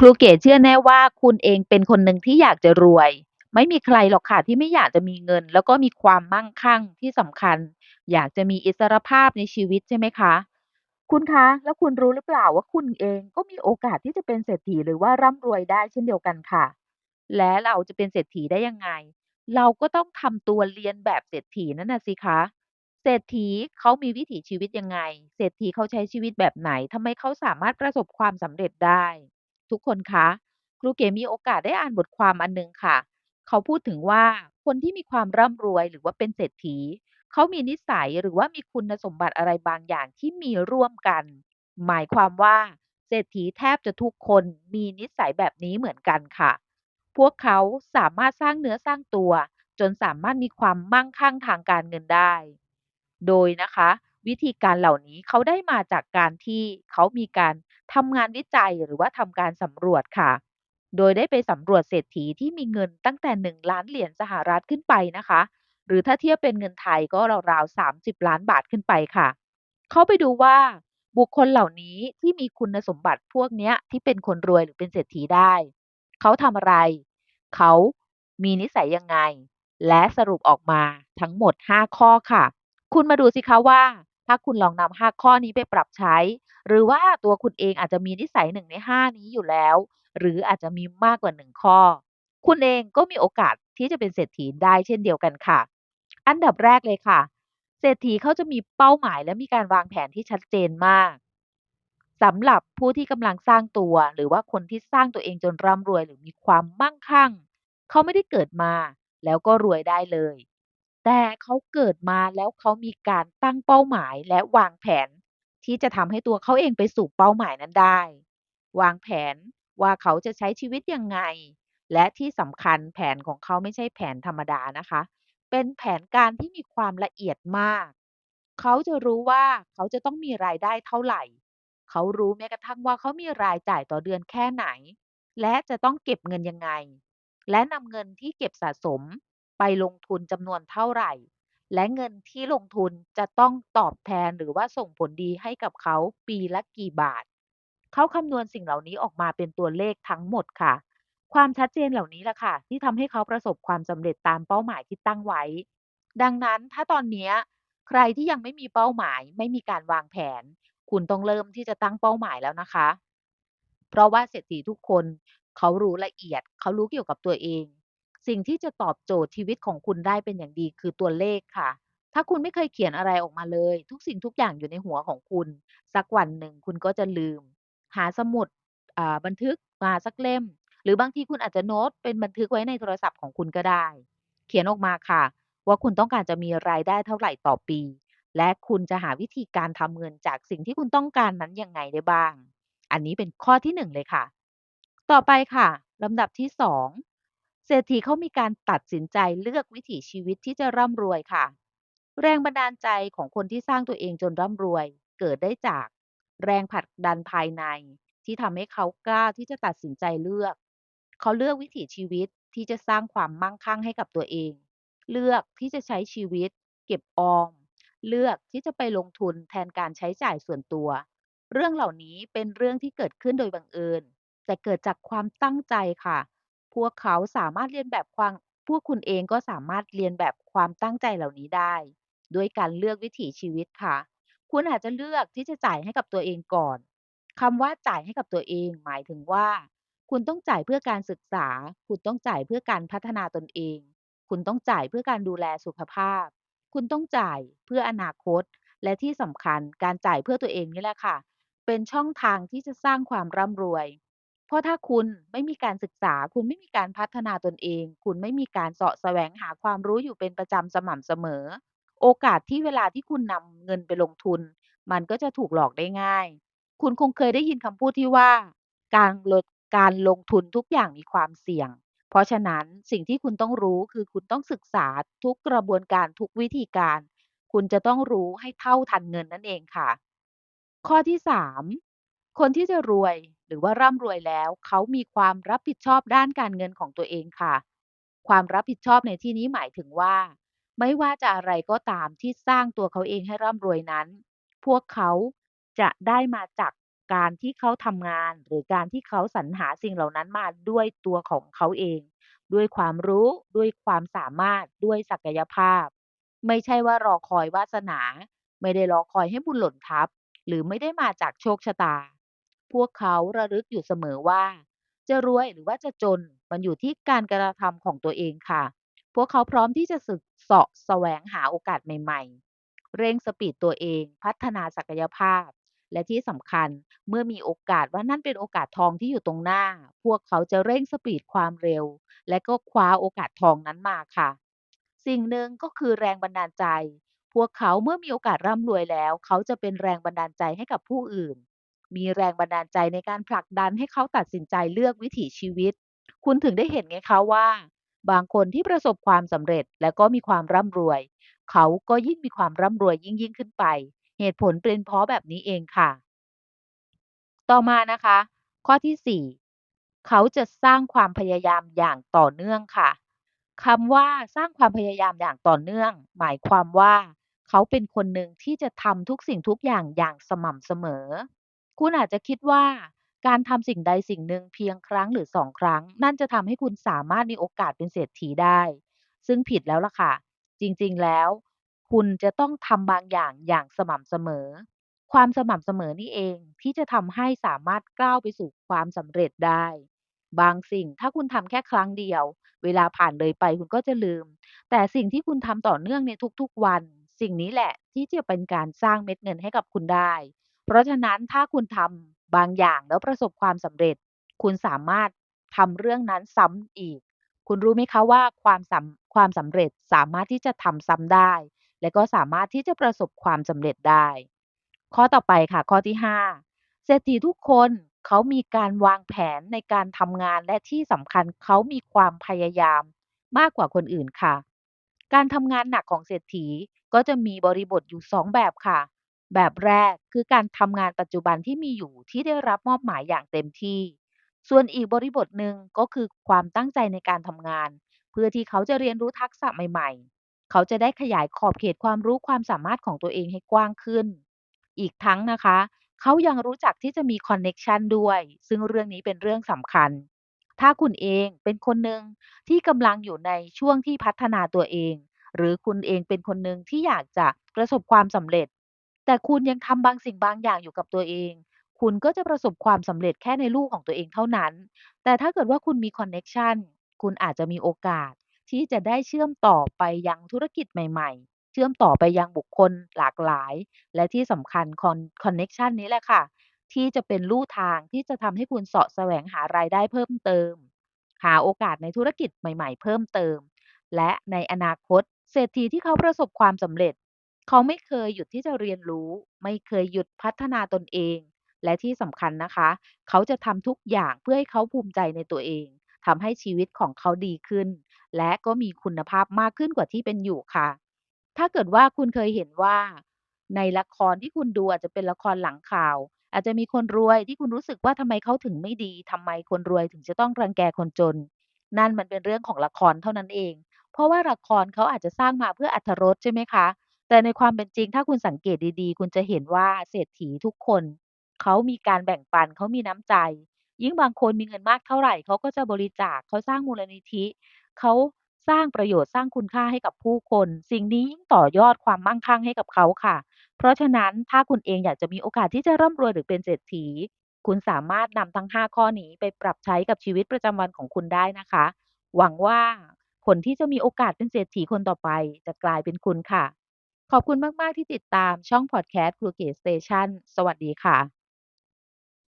ครูเก๋เชื่อแน่ว่าคุณเองเป็นคนหนึ่งที่อยากจะรวย ไม่มีใครหรอกค่ะที่ไม่อยากจะมีเงิน แล้วก็มีความมั่งคั่งที่สำคัญ อยากจะมีอิสรภาพในชีวิตใช่ไหมคะ คุณคะ แล้วคุณรู้หรือเปล่าว่าคุณเองก็มีโอกาสที่จะเป็นเศรษฐีหรือว่าร่ำรวยได้เช่นเดียวกันค่ะ และเราจะเป็นเศรษฐีได้ยังไง เราก็ต้องทำตัวเลียนแบบเศรษฐีนั่นน่ะสิคะ เศรษฐีเขามีวิถีชีวิตยังไง เศรษฐีเขาใช้ชีวิตแบบไหนทำไมเขาสามารถประสบความสำเร็จได้ ทุกคนคะ ครูเก๋มีโอกาสได้อ่านบทความอันหนึ่งค่ะ เขาพูดถึงว่าคนที่มีความร่ำรวยหรือว่าเป็นเศรษฐี เขามีนิสัยหรือว่ามีคุณสมบัติอะไรบางอย่างที่มีร่วมกัน หมายความว่าเศรษฐีแทบจะทุกคนมีนิสัยแบบนี้เหมือนกันค่ะ พวกเขาสามารถสร้างเนื้อสร้างตัว จนสามารถมีความมั่งคั่งทางการเงินได้ โดยนะคะ วิธีการเหล่านี้เขาได้มาจากการที่เขามีการทำงานวิจัยหรือว่าทำการสำรวจค่ะ โดยได้ไปสำรวจเศรษฐีที่มีเงินตั้งแต่ 1 ล้านเหรียญสหรัฐขึ้นไปนะคะ หรือถ้าเทียบเป็นเงินไทยก็ราวๆ30 ล้านบาทขึ้นไปค่ะ เขาไปดูว่าบุคคลเหล่านี้ที่มีคุณสมบัติพวกเนี้ยที่เป็นคนรวยหรือเป็นเศรษฐีได้ เขาทำอะไร เขามีนิสัยยังไง และสรุปออกมาทั้งหมด 5 ข้อค่ะ คุณมาดูสิคะว่า ถ้าคุณลองนำ 5 ข้อนี้ไปปรับใช้ หรือว่าตัวคุณเองอาจจะมีนิสัย 1 ใน 5 นี้อยู่แล้ว หรืออาจจะมีมากกว่า 1 ข้อ คุณเองก็มีโอกาสที่จะเป็นเศรษฐีได้เช่นเดียวกันค่ะ อันดับแรกเลยค่ะ เศรษฐีเขาจะมีเป้าหมายและมีการวางแผนที่ชัดเจนมากสำหรับผู้ที่กำลังสร้างตัว หรือว่าคนที่สร้างตัวเองจนร่ำรวย หรือมีความมั่งคั่ง เขาไม่ได้เกิดมา แล้วก็รวยได้เลย แต่เขาเกิดมาแล้วเขามีการตั้งเป้าหมาย และวางแผนที่จะทำให้ตัวเขาเองไปสู่เป้าหมายนั้นได้ วางแผนว่าเขาจะใช้ชีวิตยังไง และที่สำคัญแผนของเขาไม่ใช่แผนธรรมดานะคะ เป็นแผนการที่มีความละเอียดมาก เขาจะรู้ว่าเขาจะต้องมีรายได้เท่าไหร่ เขารู้แม้กระทั่งว่าเขามีรายจ่ายต่อเดือนแค่ไหน และจะต้องเก็บเงินยังไง และนำเงินที่เก็บสะสม ไปลงทุนจำนวนเท่าไร และเงินที่ลงทุนจะต้องตอบแทนหรือว่าส่งผลดีให้กับเขาปีละกี่บาท เขาคำนวณสิ่งเหล่านี้ออกมาเป็นตัวเลขทั้งหมดค่ะ ความชัดเจนเหล่านี้แหละค่ะ ที่ทำให้เขาประสบความสำเร็จตามเป้าหมายที่ตั้งไว้ ดังนั้นถ้าตอนนี้ใครที่ยังไม่มีเป้าหมาย ไม่มีการวางแผน คุณต้องเริ่มที่จะตั้งเป้าหมายแล้วนะคะ เพราะว่าเศรษฐีทุกคน เขารู้ละเอียด เขารู้เกี่ยวกับตัวเอง สิ่งที่จะตอบโจทย์ชีวิตของคุณได้เป็นอย่างดีคือตัวเลขค่ะ ถ้าคุณไม่เคยเขียนอะไรออกมาเลย ทุกสิ่งทุกอย่างอยู่ในหัวของคุณ สักวันหนึ่งคุณก็จะลืม หาสมุดอ่าบันทึกมาสักเล่ม หรือบางทีคุณอาจจะโน้ตเป็นบันทึกไว้ในโทรศัพท์ของคุณก็ได้ เขียนออกมาค่ะ ว่าคุณต้องการจะมีรายได้เท่าไหร่ต่อปี และคุณจะหาวิธีการทำเงินจากสิ่งที่คุณต้องการนั้นยังไงได้บ้าง อันนี้เป็นข้อที่1เลยค่ะ ต่อไปค่ะลำดับที่2 เศรษฐีเขามีการตัดสินใจเลือกวิถีชีวิตที่จะร่ำรวยค่ะ แรงบันดาลใจของคนที่สร้างตัวเองจนร่ำรวย เกิดได้จาก แรงผลักดันภายใน ที่ทำให้เขากล้าที่จะตัดสินใจเลือก เขาเลือกวิถีชีวิตที่จะสร้างความมั่งคั่งให้กับตัวเอง เลือกที่จะใช้ชีวิต เก็บออม เลือกที่จะไปลงทุนแทนการใช้จ่ายส่วนตัว เรื่องเหล่านี้เป็นเรื่องที่เกิดขึ้นโดยบังเอิญแต่เกิดจากความตั้งใจค่ะ พวกเขาสามารถเลียนแบบความ พวกคุณเองก็สามารถเลียนแบบความตั้งใจเหล่านี้ได้ ด้วยการเลือกวิถีชีวิตค่ะ คุณอาจจะเลือกที่จะจ่ายให้กับตัวเองก่อนคำว่าจ่ายให้กับตัวเอง หมายถึงว่า คุณต้องจ่ายเพื่อการศึกษา คุณต้องจ่ายเพื่อการพัฒนาตนเอง คุณต้องจ่ายเพื่อการดูแลสุขภาพ คุณต้องจ่ายเพื่ออนาคต และที่สำคัญการจ่ายเพื่อตัวเองนี่แหละค่ะ เป็นช่องทางที่จะสร้างความร่ำรวย เพราะถ้าคุณไม่มีการศึกษา คุณไม่มีการพัฒนาตนเอง คุณไม่มีการเสาะแสวงหาความรู้อยู่เป็นประจำสม่ำเสมอ โอกาสที่เวลาที่คุณนำเงินไปลงทุน มันก็จะถูกหลอกได้ง่าย คุณคงเคยได้ยินคำพูดที่ว่า การลดการลงทุนทุกอย่างมีความเสี่ยง เพราะฉะนั้นสิ่งที่คุณต้องรู้คือคุณต้องศึกษาทุกกระบวนการทุกวิธีการ คุณจะต้องรู้ให้เท่าทันเงินนั่นเองค่ะ ข้อที่3คนที่จะรวย หรือว่าร่ำรวยแล้ว เขามีความรับผิดชอบด้านการเงินของตัวเองค่ะ ความรับผิดชอบในที่นี้หมายถึงว่า ไม่ว่าจะอะไรก็ตามที่สร้างตัวเขาเองให้ร่ำรวยนั้น พวกเขาจะได้มาจากการที่เขาทำงาน หรือการที่เขาสรรหาสิ่งเหล่านั้นมาด้วยตัวของเขาเอง ด้วยความรู้ ด้วยความสามารถ ด้วยศักยภาพ ไม่ใช่ว่ารอคอยวาสนา ไม่ได้รอคอยให้บุญหล่นทับ หรือไม่ได้มาจากโชคชะตา พวกเขาระลึกอยู่เสมอว่า จะรวยหรือว่าจะจนมันอยู่ที่การกระทำของตัวเองค่ะ พวกเขาพร้อมที่จะสึกเสาะแสวงหาโอกาสใหม่ๆ เร่งสปีดตัวเองพัฒนาศักยภาพ และที่สำคัญเมื่อมีโอกาสว่านั่นเป็นโอกาสทองที่อยู่ตรงหน้า พวกเขาจะเร่งสปีดความเร็ว และก็คว้าโอกาสทองนั้นมาค่ะ สิ่งหนึ่งก็คือแรงบันดาลใจ พวกเขาเมื่อมีโอกาสร่ำรวยแล้ว เขาจะเป็นแรงบันดาลใจให้กับผู้อื่น มีแรงบันดาลใจในการผลักดันให้เขาตัดสินใจเลือกวิถีชีวิต คุณถึงได้เห็นไงคะว่า บางคนที่ประสบความสำเร็จและก็มีความร่ำรวย เขาก็ยิ่งมีความร่ำรวยยิ่งๆขึ้นไป เหตุผลเป็นเพราะแบบนี้เองค่ะ ต่อมานะคะ ข้อที่4เขาจะสร้างความพยายามอย่างต่อเนื่องค่ะคำว่าสร้างความพยายามอย่างต่อเนื่อง หมายความว่า เขาเป็นคนหนึ่งที่จะทำทุกสิ่งทุกอย่างอย่างสม่ำเสมอ คุณอาจจะคิดว่า การทำสิ่งใดสิ่งหนึ่งเพียงครั้งหรือ2ครั้ง นั่นจะทำให้คุณสามารถมีโอกาสเป็นเศรษฐีได้ ซึ่งผิดแล้วล่ะค่ะ จริงๆแล้ว คุณจะต้องทำบางอย่างอย่างสม่ำเสมอ ความสม่ำเสมอนี่เองที่จะทำให้สามารถก้าวไปสู่ความสำเร็จได้ บางสิ่งถ้าคุณทำแค่ครั้งเดียว เวลาผ่านเลยไปคุณก็จะลืม แต่สิ่งที่คุณทำต่อเนื่องในทุกๆวัน สิ่งนี้แหละที่จะเป็นการสร้างเม็ดเงินให้กับคุณได้ เพราะฉะนั้นถ้าคุณทำบางอย่างแล้วประสบความสำเร็จ คุณสามารถทำเรื่องนั้นซ้ำอีก คุณรู้ไหมคะว่าความสำความสำเร็จสามารถที่จะทำซ้ำได้ และก็สามารถที่จะประสบความสำเร็จได้ ข้อต่อไปค่ะ ข้อที่ 5 เศรษฐีทุกคนเขามีการวางแผนในการทำงานและที่สำคัญเขามีความพยายามมากกว่าคนอื่นค่ะ การทำงานหนักของเศรษฐีก็จะมีบริบทอยู่ 2 แบบค่ะ แบบแรกคือการทำงานปัจจุบันที่มีอยู่ที่ได้รับมอบหมายอย่างเต็มที่ ส่วนอีกบริบทหนึ่งก็คือความตั้งใจในการทำงาน เพื่อที่เขาจะเรียนรู้ทักษะใหม่ๆ เขาจะได้ขยายขอบเขตความรู้ความสามารถของตัวเองให้กว้างขึ้น อีกทั้งนะคะ เขายังรู้จักที่จะมีคอนเน็กชันด้วย ซึ่งเรื่องนี้เป็นเรื่องสำคัญ ถ้าคุณเองเป็นคนหนึ่งที่กำลังอยู่ในช่วงที่พัฒนาตัวเอง หรือคุณเองเป็นคนหนึ่งที่อยากจะประสบความสำเร็จ แต่คุณยังทำบางสิ่งบางอย่างอยู่กับตัวเอง คุณก็จะประสบความสำเร็จแค่ในลู่ของตัวเองเท่านั้น แต่ถ้าเกิดว่าคุณมีคอนเน็กชันคุณอาจจะมีโอกาสที่จะได้เชื่อมต่อไปยังธุรกิจใหม่ๆ เชื่อมต่อไปยังบุคคลหลากหลาย และที่สำคัญคอนคอนเน็กชันนี้แหละค่ะ ที่จะเป็นลู่ทางที่จะทำให้คุณเสาะแสวงหารายได้เพิ่มเติม หาโอกาสในธุรกิจใหม่ ๆ เพิ่มเติม และในอนาคต เศรษฐีที่เขาประสบความสำเร็จ เขาไม่เคยหยุดที่จะเรียนรู้ ไม่เคยหยุดพัฒนาตนเอง และที่สำคัญนะคะ เขาจะทำทุกอย่างเพื่อให้เขาภูมิใจในตัวเองทำให้ชีวิตของเขาดีขึ้น และก็มีคุณภาพมากขึ้นกว่าที่เป็นอยู่ค่ะ ถ้าเกิดว่าคุณเคยเห็นว่า ในละครที่คุณดูอาจจะเป็นละครหลังข่าว อาจจะมีคนรวยที่คุณรู้สึกว่าทำไมเขาถึงไม่ดีทำไมคนรวยถึงจะต้องรังแกคนจน นั่นมันเป็นเรื่องของละครเท่านั้นเอง เพราะว่าละครเขาอาจจะสร้างมาเพื่ออรรถรสใช่ไหมคะ แต่ในความเป็นจริง ถ้าคุณสังเกตดี ๆ คุณจะเห็นว่าเศรษฐีทุกคน เขามีการแบ่งปัน เขามีน้ำใจ ยิ่งบางคนมีเงินมากเท่าไร เขาก็จะบริจาค เขาสร้างมูลนิธิ เขาสร้างประโยชน์ สร้างคุณค่าให้กับผู้คน สิ่งนี้ยิ่งต่อยอดความมั่งคั่งให้กับเขาค่ะ เพราะฉะนั้น ถ้าคุณเองอยากจะมีโอกาสที่จะร่ำรวยหรือเป็นเศรษฐี คุณสามารถนำทั้ง 5 ข้อนี้ไปปรับใช้กับชีวิตประจำวันของคุณได้นะคะ หวังว่าคนที่จะมีโอกาสเป็นเศรษฐีคนต่อไป จะกลายเป็นคุณค่ะ ขอบคุณมาก ๆ ที่ติดตามช่องพอดแคสต์ครูเก๋สเตชันสวัสดีค่ะ